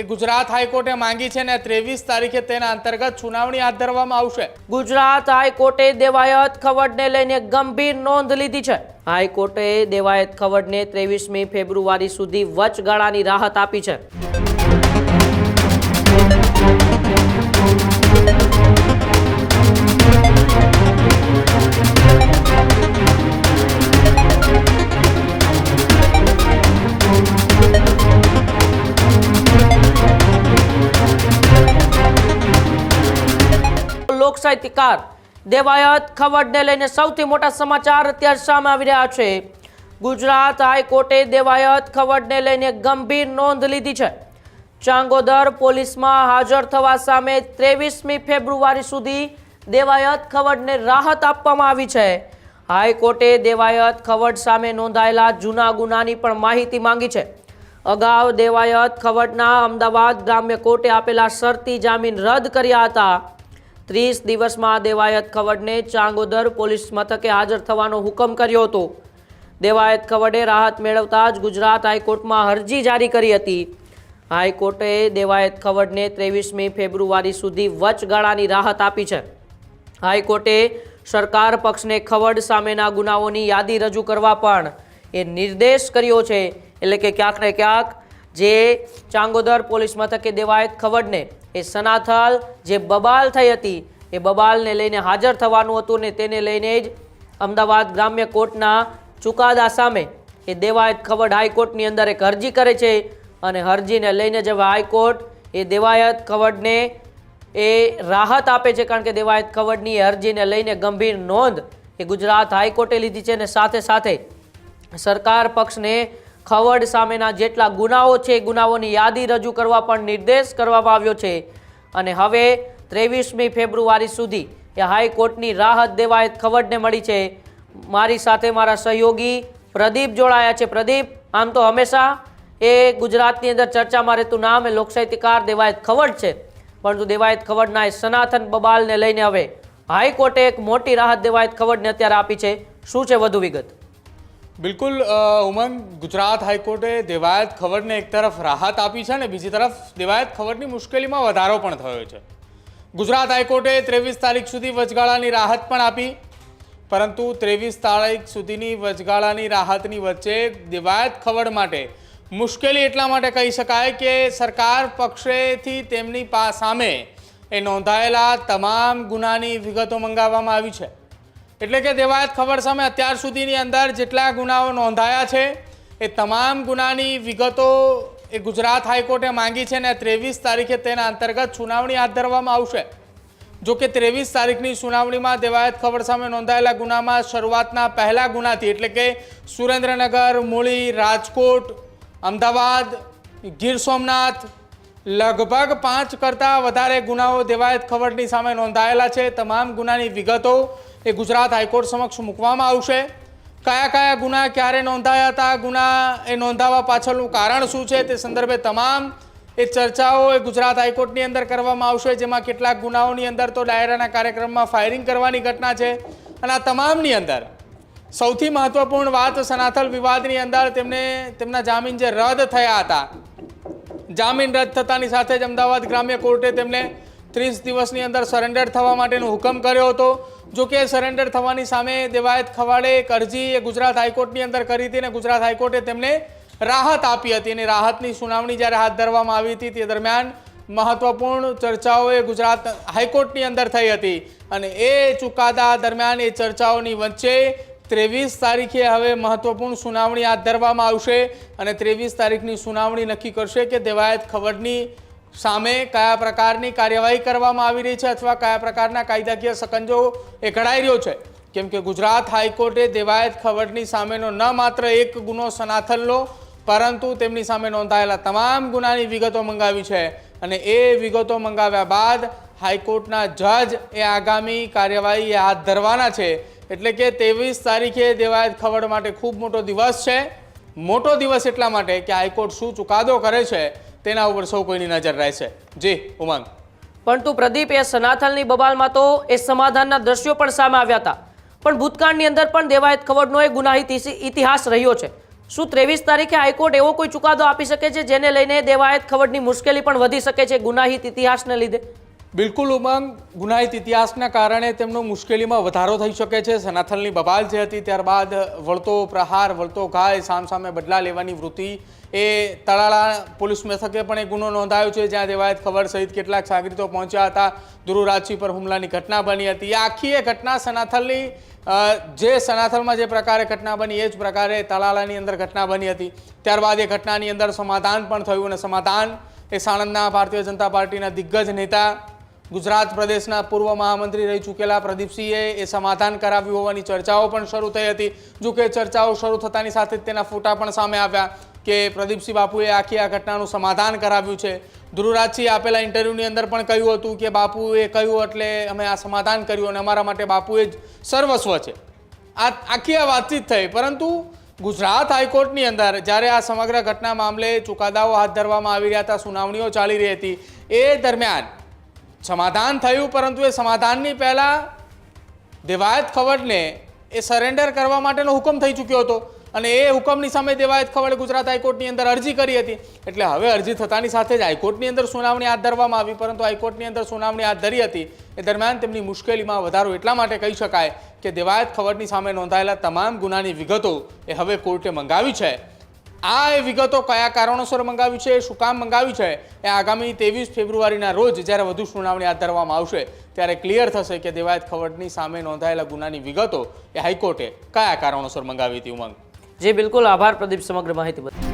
એ ગુજરાત હાઈકોર્ટે માંગી છે ને ત્રેવીસ તારીખે તેના અંતર્ગત સુનાવણી હાથ ધરવામાં આવશે. ગુજરાત હાઈકોર્ટે દેવાયત ખવડને લઈને ગંભીર નોંધ લીધી છે. હાઈકોર્ટે દેવાયત ખવડને ત્રેવીસમી ફેબ્રુઆરી સુધી વચગાળાની રાહત આપી છે. સાહિત્યકાર દેવાયત ખવડને લઈને સૌથી મોટા સમાચાર અત્યારે સામે આવી રહ્યા છે. ગુજરાત હાઈકોર્ટે દેવાયત ખવડને લઈને ગંભીર નોંધ લીધી છે. ચાંગોદર પોલીસમાં હાજર થવા સામે ત્રેવીસમી ફેબ્રુઆરી સુધી દેવાયત ખવડને રાહત આપવામાં આવી છે. હાઈકોર્ટે દેવાયત ખવડ સામે નોંધાયેલા જૂના ગુનાની પણ માહિતી માંગી છે. અગાઉ દેવાયત ખવડના અમદાવાદ ગ્રામ્ય કોર્ટે આપેલા શરતી જામીન રદ કર્યા હતા. ત્રીસ દિવસમાં દેવાયત ખવડને ચાંગોદર પોલીસ મથકે હાજર થવાનો હુકમ કર્યો હતો. દેવાયત ખવડે રાહત મેળવતા જ ગુજરાત હાઈકોર્ટમાં અરજી જારી કરી હતી. હાઈકોર્ટે દેવાયત ખવડને ત્રેવીસમી ફેબ્રુઆરી સુધી વચગાળાની રાહત આપી છે. હાઈકોર્ટે સરકાર પક્ષને ખવડ સામેના ગુનાઓની યાદી રજૂ કરવા પણ એ નિર્દેશ કર્યો છે. એટલે કે ક્યાંક ને ક્યાંક જે ચાંગોદર પોલીસ મથકે દેવાયત ખવડને એ સનાથલ જે બબાલ થઈ હતી, એ બબાલને લઈને હાજર થવાનું હતું ને તેને લઈને જ અમદાવાદ ગ્રામ્ય કોર્ટના ચુકાદા સામે એ દેવાયત ખવડ હાઈકોર્ટની અંદર એક અરજી કરે છે અને અરજીને લઈને જ હાઈકોર્ટ એ દેવાયત ખવડને એ રાહત આપે છે કારણ કે દેવાયત ખવડની એ અરજીને લઈને ગંભીર નોંધ એ ગુજરાત હાઈકોર્ટે લીધી છે અને સાથે સાથે સરકાર પક્ષને ખવડ સામેના જેટલા ગુનાઓ છે ગુનાઓની યાદી રજૂ કરવા પણ નિર્દેશ કરવામાં આવ્યો છે. અને હવે ત્રેવીસમી ફેબ્રુઆરી સુધી એ હાઈકોર્ટની રાહત દેવાયત ખવડને મળી છે. મારી સાથે મારા સહયોગી પ્રદીપ જોડાયા છે. પ્રદીપ, આમ તો હંમેશા એ ગુજરાતની અંદર ચર્ચામાં રહેતું નામ એ લોકસાહિત્યકાર દેવાયત ખવડ છે. પરંતુ દેવાયત ખવડના એ સનાતન બબાલને લઈને હવે હાઈકોર્ટે એક મોટી રાહત દેવાયત ખવડને અત્યારે આપી છે. શું છે વધુ વિગત? બિલકુલ ઉમંગ. ગુજરાત હાઈકોર્ટે દેવાયત ખબરને એક તરફ રાહત આપી છે અને બીજી તરફ દેવાયત ખબરની મુશ્કેલીમાં વધારો પણ થયો છે. ગુજરાત હાઈકોર્ટે ત્રેવીસ તારીખ સુધી વચગાળાની રાહત પણ આપી. પરંતુ ત્રેવીસ તારીખ સુધીની વચગાળાની રાહતની વચ્ચે દેવાયત ખબર માટે મુશ્કેલી એટલા માટે કહી શકાય કે સરકાર પક્ષેથી તેમની સામે એ નોંધાયેલા તમામ ગુનાની વિગતો મંગાવવામાં આવી છે. એટલે કે દેવાયત ખબર સામે અત્યાર સુધીની અંદર જેટલા ગુનાઓ નોંધાયા છે, એ તમામ ગુનાની વિગતો એ ગુજરાત હાઈકોર્ટે માંગી છે ને ત્રેવીસ તારીખે તેના અંતર્ગત સુનાવણી હાથ ધરવામાં આવશે. જો કે ત્રેવીસ તારીખની સુનાવણીમાં દેવાયત ખબર સામે નોંધાયેલા ગુનામાં શરૂઆતના પહેલા ગુનાથી, એટલે કે સુરેન્દ્રનગર, મૂળી, રાજકોટ, અમદાવાદ, ગીર સોમનાથ, લગભગ પાંચ કરતાં વધારે ગુનાઓ દેવાયત ખબરની સામે નોંધાયેલા છે. તમામ ગુનાની વિગતો એ ગુજરાત હાઈકોર્ટ સમક્ષ મૂકવામાં આવશે. કયા કયા ગુના ક્યારે નોંધાયા હતા, ગુના એ નોંધાવા પાછળનું કારણ શું છે તે સંદર્ભે તમામ એ ચર્ચાઓ એ ગુજરાત હાઈકોર્ટની અંદર કરવામાં આવશે, જેમાં કેટલાક ગુનાઓની અંદર તો ડાયરાના કાર્યક્રમમાં ફાયરિંગ કરવાની ઘટના છે. અને આ તમામની અંદર સૌથી મહત્વપૂર્ણ વાત સનાથલ વિવાદની અંદર તેમને, તેમના જામીન જે રદ થયા હતા, જામીન રદ થતાની સાથે જ અમદાવાદ ગ્રામ્ય કોર્ટે તેમને ત્રીસ દિવસની અંદર સરેન્ડર થવા માટેનો હુકમ કર્યો હતો. જો કે સરેન્ડર થવાની સામે દેવાયત ખવાડે એક અરજી એ ગુજરાત હાઈકોર્ટની અંદર કરી હતી અને ગુજરાત હાઈકોર્ટે તેમને રાહત આપી હતી અને રાહતની સુનાવણી જ્યારે હાથ ધરવામાં આવી હતી તે દરમિયાન મહત્વપૂર્ણ ચર્ચાઓ એ ગુજરાત હાઈકોર્ટની અંદર થઈ હતી. અને એ ચુકાદા દરમિયાન એ ચર્ચાઓની વચ્ચે ત્રેવીસ તારીખે હવે મહત્વપૂર્ણ સુનાવણી હાથ ધરવામાં આવશે અને ત્રેવીસ તારીખની સુનાવણી નક્કી કરશે કે દેવાયત ખબરની સામે કયા પ્રકારની કાર્યવાહી કરવામાં આવી રહી છે અથવા કયા પ્રકારના કાયદાકીય સકંજો એ ઘડાઈ રહ્યો છે? કેમ કે ગુજરાત હાઈકોર્ટે દેવાયત ખબરની સામેનો ન માત્ર એક ગુનો સનાથનનો પરંતુ તેમની સામે નોંધાયેલા તમામ ગુનાની વિગતો મંગાવી છે અને એ વિગતો મંગાવ્યા બાદ હાઈકોર્ટના જજ એ આગામી કાર્યવાહી હાથ ધરવાના છે. એટલે કે ત્રેવીસ તારીખે દેવાયત ખબર માટે ખૂબ મોટો દિવસ છે. મોટો દિવસ એટલા માટે કે હાઈકોર્ટ શું ચુકાદો કરે છે તેના ઉપર સૌ કોઈની નજર રહેશે જી, ઉમંગ. પરંતુ પ્રદીપ, એ સનાથલની બબાલમાં તો એ સમાધાનના દ્રશ્યો પણ સામે આવ્યા હતા. પણ ભૂતકાળની અંદર પણ દેવાયત ખવડનો એ ગુનાહિત ઇતિહાસ રહ્યો છે. શું ત્રેવીસ તારીખે હાઈકોર્ટ એવો કોઈ ચુકાદો આપી શકે છે, જેને લઈને દેવાયત ખવડની મુશ્કેલી પણ વધી શકે છે ગુનાહિત ઇતિહાસને લીધે? બિલકુલ, ઉમંગ. ગુનાહિત ઇતિહાસના કારણે તેમનો મુશ્કેલીમાં વધારો થઈ શકે છે. સનાથલની બબાલ જે હતી, ત્યારબાદ વળતો પ્રહાર, વળતો ઘાય સામસામે બદલા લેવાની વૃત્તિ. એ તળાળા પોલીસ મથકે પણ એક ગુનો નોંધાયો છે. જ્યાં દેવાયત ખબર સહિત કેટલાક સાગરીતો પહોંચ્યા હતા. ધ્રુવરાજસિંહ પર હુમલાની ઘટના બની હતી. આખી એ ઘટના સનાથલની જે સનાથલમાં જે પ્રકારે ઘટના બની, એ જ પ્રકારે તળાલાની અંદર ઘટના બની હતી. ત્યારબાદ એ ઘટનાની અંદર સમાધાન પણ થયું અને સમાધાન એ સાણંદના ભારતીય જનતા પાર્ટીના દિગ્ગજ નેતા ગુજરાત પ્રદેશના પૂર્વ મહામંત્રી રહી ચૂકેલા પ્રદીપસિંહે એ સમાધાન કરાવ્યું હોવાની ચર્ચાઓ પણ શરૂ થઈ હતી. જો કે ચર્ચાઓ શરૂ થતાની સાથે તેના ફોટા પણ સામે આવ્યા કે પ્રદીપસિંહ બાપુએ આખી આ ઘટનાનું સમાધાન કરાવ્યું છે. ધ્રુવરાજસિંહ આપેલા ઇન્ટરવ્યૂની અંદર પણ કહ્યું હતું કે બાપુએ કહ્યું એટલે અમે આ સમાધાન કર્યું અને અમારા માટે બાપુએ જ સર્વસ્વ છે. આ આખી આ વાતચીત થઈ, પરંતુ ગુજરાત હાઈકોર્ટની અંદર જ્યારે આ સમગ્ર ઘટના મામલે ચુકાદાઓ હાથ ધરવામાં આવી રહ્યા હતા, સુનાવણીઓ ચાલી રહી હતી, એ દરમિયાન સમાધાન થયું, પરંતુ એ સમાધાનની પહેલાં દેવાયત ખવડને એ સરેન્ડર કરવા માટેનો હુકમ થઈ ચૂક્યો હતો. અને એ હુકમની સામે દેવાયત ખવડે ગુજરાત હાઈકોર્ટની અંદર અરજી કરી હતી. એટલે હવે અરજી થતાની સાથે જ હાઈકોર્ટની અંદર સુનાવણી હાથ ધરવામાં આવી, પરંતુ હાઈકોર્ટની અંદર સુનાવણી હાથ ધરી હતી. એ દરમિયાન તેમની મુશ્કેલીમાં વધારો એટલા માટે કહી શકાય કે દેવાયત ખવડની સામે નોંધાયેલા તમામ ગુનાની વિગતો એ હવે કોર્ટે મંગાવી છે. આ વિગતો કયા કારણોસર મંગાવી છે, શું કામ મંગાવી છે, એ આગામી ત્રેવીસ ફેબ્રુઆરીના રોજ જ્યારે વધુ સુનાવણી હાથ ધરવામાં આવશે, ત્યારે ક્લિયર થશે કે દેવાયત ખવડની સામે નોંધાયેલા ગુનાની વિગતો એ હાઈકોર્ટે કયા કારણોસર મંગાવી હતી, ઉમંગ? જી, બિલકુલ. આભાર પ્રદીપ, સમગ્ર માહિતી બદલ.